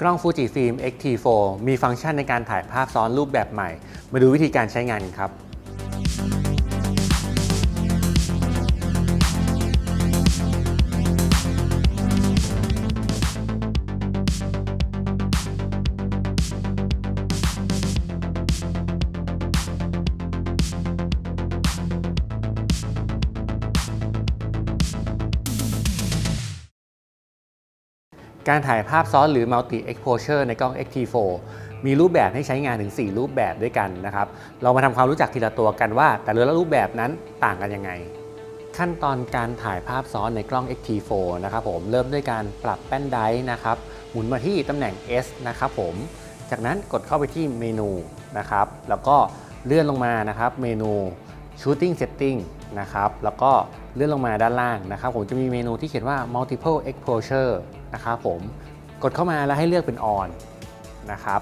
กล้อง Fujifilm X-T4 มีฟังก์ชันในการถ่ายภาพซ้อนรูปแบบใหม่ มาดูวิธีการใช้งานกันครับ การถ่ายภาพซ้อนหรือ Multi Exposure ในกล้อง X-T4 มีรูปแบบให้ใช้งานถึง 4 รูปแบบด้วยกันนะครับ เรามาทำความรู้จักทีละตัวกันว่า แต่ละรูปแบบนั้นต่างกันยังไง ขั้นตอนการถ่ายภาพซ้อนในกล้อง X-T4 นะครับผมเริ่มด้วยการปรับแป้นไดนะครับ หมุนมาที่ตำแหน่ง S นะครับผม จากนั้นกดเข้าไปที่เมนูนะครับ แล้วก็เลื่อนลงมานะครับเมนู Shooting Setting นะครับ แล้วก็เลื่อนลงมาด้านล่างนะครับ ผมจะมีเมนูที่เขียนว่า Multiple Exposure นะครับผมกดเข้ามาแล้วให้เลือกเป็น On นะครับ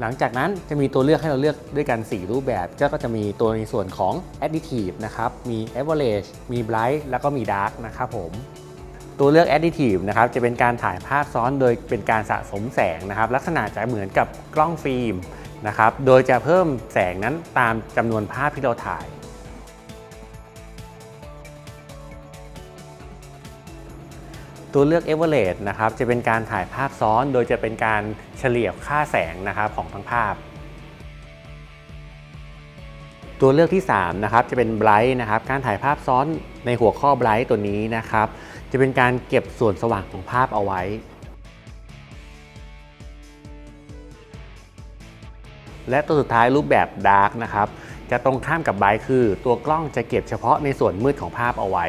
หลังจากนั้นจะมีตัวเลือกให้เราเลือกด้วยกัน 4 รูปแบบก็จะมีตัวในส่วนของ Additive นะครับ มี Average มี Bright แล้วก็มี Dark นะครับผม ตัวเลือก Additive นะครับจะเป็นการถ่ายภาพซ้อนโดยเป็นการสะสมแสงนะครับ ลักษณะจะเหมือนกับกล้องฟิล์มนะครับ โดยจะเพิ่มแสงนั้นตามจำนวนภาพที่เราถ่าย ตัวเลือก Average นะครับจะเป็นการถ่ายภาพซ้อน โดยจะเป็นการเฉลี่ยค่าแสงนะครับของทั้งภาพ ตัวเลือกที่3นะครับจะเป็น Bright นะครับการถ่ายภาพซ้อนในหัวข้อ Bright ตัวนี้นะครับจะเป็นการเก็บส่วนสว่างของภาพเอาไว้ และตัวสุดท้ายรูปแบบ Dark นะครับจะตรงข้ามกับ Bright คือ ตัวกล้องจะเก็บเฉพาะในส่วนมืดของภาพเอาไว้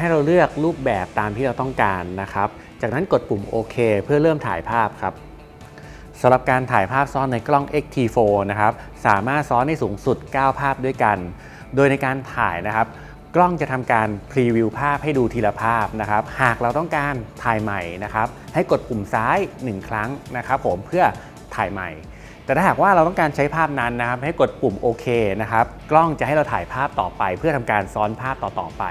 ให้เราเลือกรูปแบบตามที่เราต้องการนะครับ จากนั้นกดปุ่มโอเคเพื่อเริ่มถ่ายภาพครับสำหรับการถ่ายภาพซ้อนในกล้อง X-T4 นะครับสามารถซ้อนได้สูงสุด 9 ภาพด้วยกัน โดยในการถ่ายนะครับ กล้องจะทำการพรีวิวภาพให้ดูทีละภาพนะครับ หากเราต้องการถ่ายใหม่นะครับ ให้กดปุ่มซ้าย 1 ครั้งนะครับ ผมเพื่อถ่ายใหม่ แต่ถ้าหากว่าเราต้องการใช้ภาพนั้นนะครับ ให้กดปุ่มโอเคนะครับ กล้องจะให้เราถ่ายภาพต่อไป เพื่อทำการซ้อนภาพต่อๆไป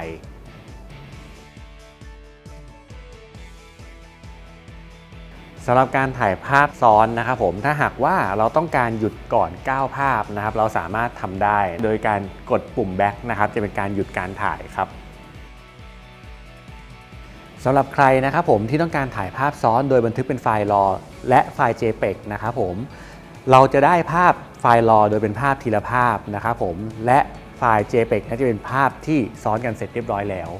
สำหรับการถ่ายภาพซ้อนนะครับผมถ้าหากว่าเราต้องการหยุดก่อน9ภาพนะครับ เราสามารถทำได้ โดยการกดปุ่ม back นะครับ จะเป็นการหยุดการถ่ายครับสำหรับใครนะครับผมที่ต้องการถ่ายภาพซ้อนโดยบันทึกเป็นไฟล์ RAW และไฟล์ JPEG นะครับผมเราจะได้ภาพไฟล์ RAW โดยเป็นภาพทีละภาพนะครับผมและไฟล์ JPEG นั้นจะเป็นภาพที่ซ้อนกันเสร็จเรียบร้อยแล้ว